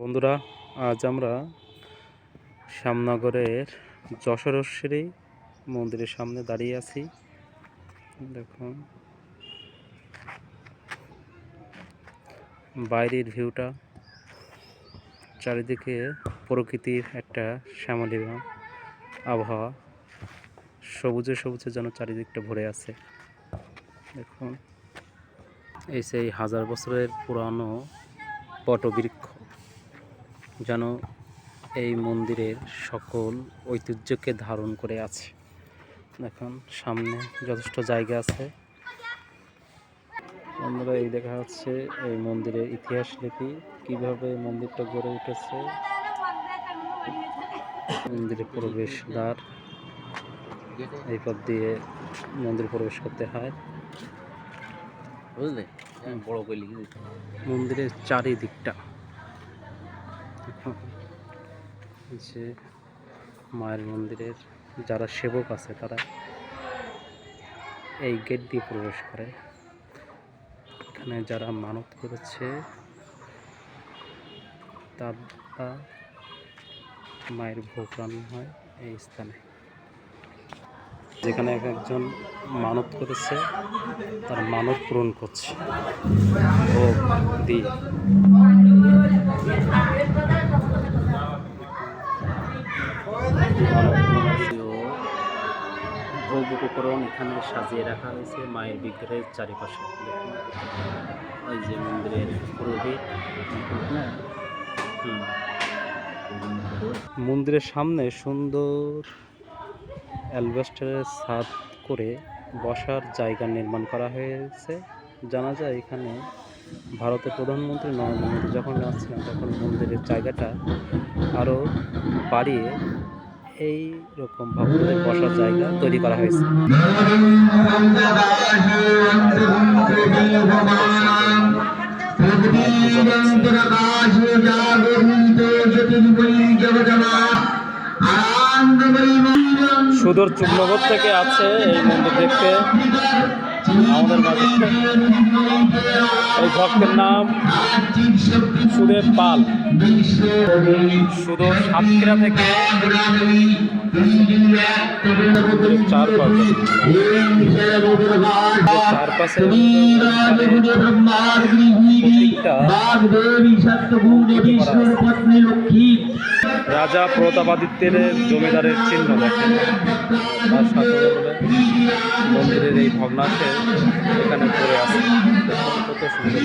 বন্ধুরা, আজ আমরা শ্যামনগরের যশোরেশ্বরী মন্দিরের সামনে দাঁড়িয়ে আছি। দেখুন, বাইরের ভিউটা, চারিদিকে প্রকৃতির একটা শ্যামলীমা আবহাওয়া, সবুজে সবুজে যেন চারিদিকটা ভরে আছে। দেখুন, এই সেই হাজার বছরের পুরানো বটবৃক্ষ যেন এই মন্দিরের সকল ঐতিহ্যকে ধারণ করে আছে। দেখুন সামনে যথেষ্ট জায়গা আছে। আমরা এই দেখা যাচ্ছে এই মন্দিরের ইতিহাস লিপি কীভাবে মন্দিরটা গড়ে উঠেছে। মন্দিরে প্রবেশ দ্বার এই পথ দিয়ে মন্দির প্রবেশ করতে হয়। বুঝলে? বড় করে লিখে মন্দিরের চারিদিকটা। যে মায়ের মন্দিরের যারা সেবক আছে, তারা এই গেট দিয়ে প্রবেশ করে। এখানে যারা মানত করেছে, তারা মায়ের ভোগ রান্না হয় এই স্থানে। যেখানে এক একজন মানত করেছে, তার মানত পূরণ করছে। ভোগ দিয়ে। ভোগ উপকরণ এখানে সাজিয়ে রাখা হয়েছে মায়ের বিগ্রহের চারিপাশে। ওই যে মন্দিরের পুরোহিত মন্দিরের সামনে সুন্দর অ্যালবেস্টারের ছাদ করে বসার জায়গা নির্মাণ করা হয়েছে। জানা যায় এখানে ভারতের প্রধানমন্ত্রী নরেন্দ্র মোদী যখন আসছিলেন, তখন মন্দিরের জায়গাটা আরও বাড়িয়ে এই রকম ভক্তদের বসার জায়গা তৈরি করা হয়েছে। সুদূর চুগ্নগর থেকে আছে এই মন্দির দেখতে। আমাদের মাঝে এই ভক্তের নাম সুদেব পাল। সুদূর সাতক্ষীরা থেকে চার চারপাশে রাজা প্রতাপাদিত্যের জমিদারের চিহ্ন দেখেন। তার সাথে মন্দিরের এই ভগ্নাংশে এখানে পড়ে আছে। কত সুন্দর